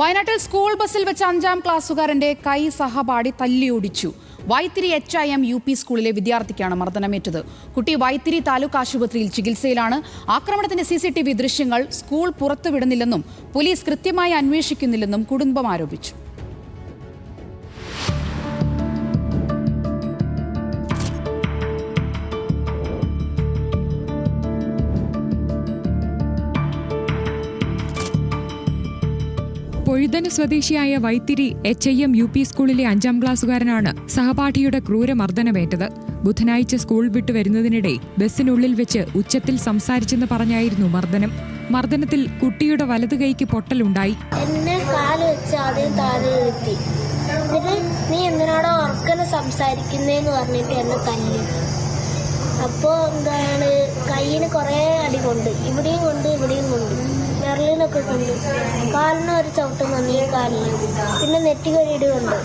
വയനാട്ടിൽ സ്കൂൾ ബസ്സിൽ വെച്ച് അഞ്ചാം ക്ലാസ്സുകാരന്റെ കൈ സഹപാഠി തല്ലിയൊടിച്ചു. Vythiri H I M U P സ്കൂളിലെ വിദ്യാർത്ഥിക്കാണ് മർദ്ദനമേറ്റത്. കുട്ടി വൈത്തിരി താലൂക്ക് ആശുപത്രിയിൽ ചികിത്സയിലാണ്. ആക്രമണത്തിന്റെ സി സി ടി വി ദൃശ്യങ്ങൾ സ്കൂൾ പുറത്തുവിടുന്നില്ലെന്നും പോലീസ് കൃത്യമായി അന്വേഷിക്കുന്നില്ലെന്നും കുടുംബം ആരോപിച്ചു. പൊഴുതന സ്വദേശിയായ Vythiri H I M U P സ്കൂളിലെ അഞ്ചാം ക്ലാസ്സുകാരനാണ് സഹപാഠിയുടെ ക്രൂരമർദ്ദനമേറ്റത്. ബുധനാഴ്ച സ്കൂൾ വിട്ടു വരുന്നതിനിടെ ബസ്സിനുള്ളിൽ വെച്ച് ഉച്ചത്തിൽ സംസാരിച്ചെന്ന് പറഞ്ഞായിരുന്നു മർദ്ദനം. മർദ്ദനത്തിൽ കുട്ടിയുടെ വലതു കൈക്ക് പൊട്ടലുണ്ടായി. ഉറക്കനെ സംസാരിക്കുന്നേന്ന് അപ്പോൾ എന്താണ് കയ്യിന് കുറേ അടി കൊണ്ട് ഇവിടെയും കൊണ്ട് ഇവിടെയും കൊണ്ട് വിരലിനൊക്കെ കൊണ്ട്. കാലിന് ഒരു ചവിട്ടം വന്നു കാലിന് പിന്നെ നെറ്റിക്കൊരിടി കൊണ്ട്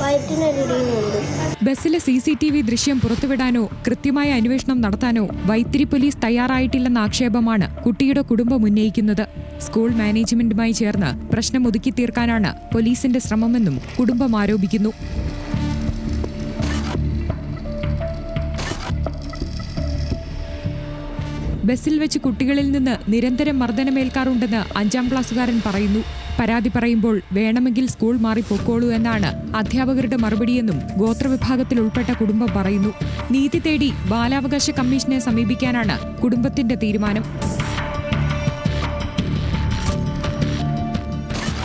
വയറ്റിനൊരിടിയും കൊണ്ട് ബസ്സിലെ സി സി ടി വി ദൃശ്യം പുറത്തുവിടാനോ കൃത്യമായ അന്വേഷണം നടത്താനോ വൈത്തിരി പോലീസ് തയ്യാറായിട്ടില്ലെന്ന ആക്ഷേപമാണ് കുട്ടിയുടെ കുടുംബം ഉന്നയിക്കുന്നത്. സ്കൂൾ മാനേജ്മെന്റുമായി ചേർന്ന് പ്രശ്നം ഒതുക്കി തീർക്കാനാണ് പോലീസിന്റെ ശ്രമമെന്നും കുടുംബം ആരോപിക്കുന്നു. ബസ്സിൽ വെച്ച് കുട്ടികളിൽ നിന്ന് നിരന്തരം മർദ്ദനമേൽക്കാറുണ്ടെന്ന് അഞ്ചാം ക്ലാസ്സുകാരൻ പറയുന്നു. പരാതി പറയുമ്പോൾ വേണമെങ്കിൽ സ്കൂൾ മാറി പൊക്കോളൂ എന്നാണ് അധ്യാപകരുടെ മറുപടിയെന്നും ഗോത്രവിഭാഗത്തിൽ ഉൾപ്പെട്ട കുടുംബം പറയുന്നു. നീതി തേടി ബാലാവകാശ കമ്മീഷനെ സമീപിക്കാനാണ് കുടുംബത്തിന്റെ തീരുമാനം.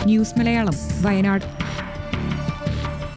ന്യൂസ് മലയാളം വയനാട്.